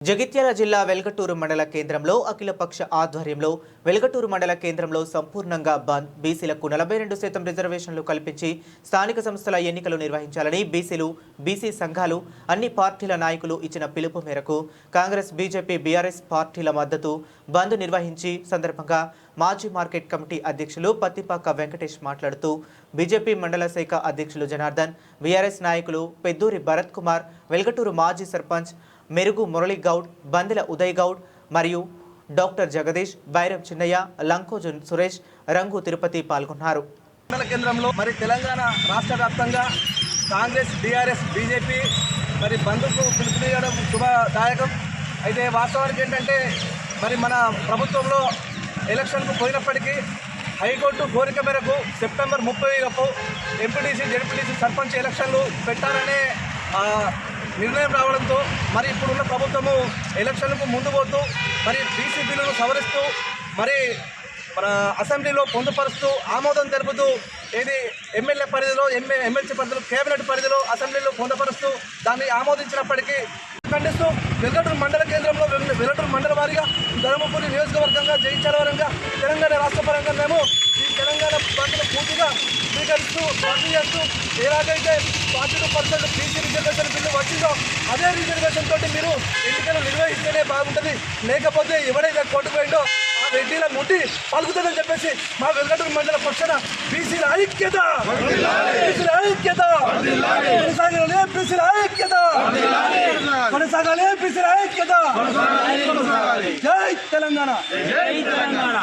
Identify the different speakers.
Speaker 1: జగిత్యాల జిల్లా వెల్గటూరు మండల కేంద్రంలో అఖిలపక్ష ఆధ్వర్యంలో వెల్గటూరు మండల కేంద్రంలో సంపూర్ణంగా బంద్. బీసీలకు నలభై రెండు శాతం రిజర్వేషన్లు కల్పించి స్థానిక సంస్థల ఎన్నికలు నిర్వహించాలని బీసీలు బీసీ సంఘాలు అన్ని పార్టీల నాయకులు ఇచ్చిన పిలుపు మేరకు కాంగ్రెస్ బీజేపీ బీఆర్ఎస్ పార్టీల మద్దతు బంద్ నిర్వహించి సందర్భంగా మాజీ మార్కెట్ కమిటీ అధ్యక్షులు పత్తిపాక వెంకటేష్ మాట్లాడుతూ బీజేపీ మండల శాఖ అధ్యక్షులు జనార్దన్ బీఆర్ఎస్ నాయకులు పెద్దూరి భరత్ కుమార్ వెల్గటూరు మాజీ సర్పంచ్ మెరుగు మురళీ గౌడ్ బందెల ఉదయ్ గౌడ్ మరియు డాక్టర్ జగదీష్ బైరం చిన్నయ్య లంకోజు సురేష్ రంగు తిరుపతి పాల్గొన్నారు.
Speaker 2: మండల కేంద్రంలో మరి తెలంగాణ రాష్ట్ర వ్యాప్తంగా కాంగ్రెస్ బీఆర్ఎస్ బీజేపీ మరి బంధుకు పిలుపునియడం శుభదాయకం. అయితే వాస్తవానికి ఏంటంటే మరి మన ప్రభుత్వంలో ఎలక్షన్కు పోయినప్పటికీ హైకోర్టు కోరిక మేరకు సెప్టెంబర్ ముప్పై లోపు ఎంపీటీసీ జడ్పీటీసీ సర్పంచ్ ఎలక్షన్లు పెట్టాలనే నిర్ణయం రావడంతో మరి ఇప్పుడున్న ప్రభుత్వము ఎలక్షన్లకు ముందు పోతూ మరి బీసీ బిల్లును సవరిస్తూ మరి మన అసెంబ్లీలో పొందుపరుస్తూ ఆమోదం తెలుపుతూ ఏది ఎమ్మెల్యే పరిధిలో ఎమ్మె ఎమ్మెల్సీ పరిధిలో కేబినెట్ పరిధిలో అసెంబ్లీలో పొందుపరుస్తూ దాన్ని ఆమోదించినప్పటికీ ఖండిస్తూ వెల్లటూరు మండల కేంద్రంలో వెల్లటూరు మండల వారిగా ధర్మపురి నియోజకవర్గంగా జయించాల పరంగా తెలంగాణ రాష్ట్ర పరంగా మేము ఈ తెలంగాణ బంద్ను పూర్తిగా స్వీకరిస్తూ రద్దు చేస్తూ ఎలాగైతే forty two percent BC reservation bill వచ్చిందో అదే రిజర్వేషన్ తోటి మీరు ఎన్నికలు నిర్వహిస్తేనే బాగుంటుంది. లేకపోతే ఎవడైతే కొట్టుపోయిందో ఆ రెడ్డిల ముట్టి పలుకుతుందని చెప్పేసి మా వెంకటూరు మండల పక్షాన బీసీల ఐక్యత! బీసీల ఐక్యత! కొనసాగాలి బీసీల ఐక్యత! కొనసాగాలి బీసీల ఐక్యత! జై తెలంగాణ! జై తెలంగాణ!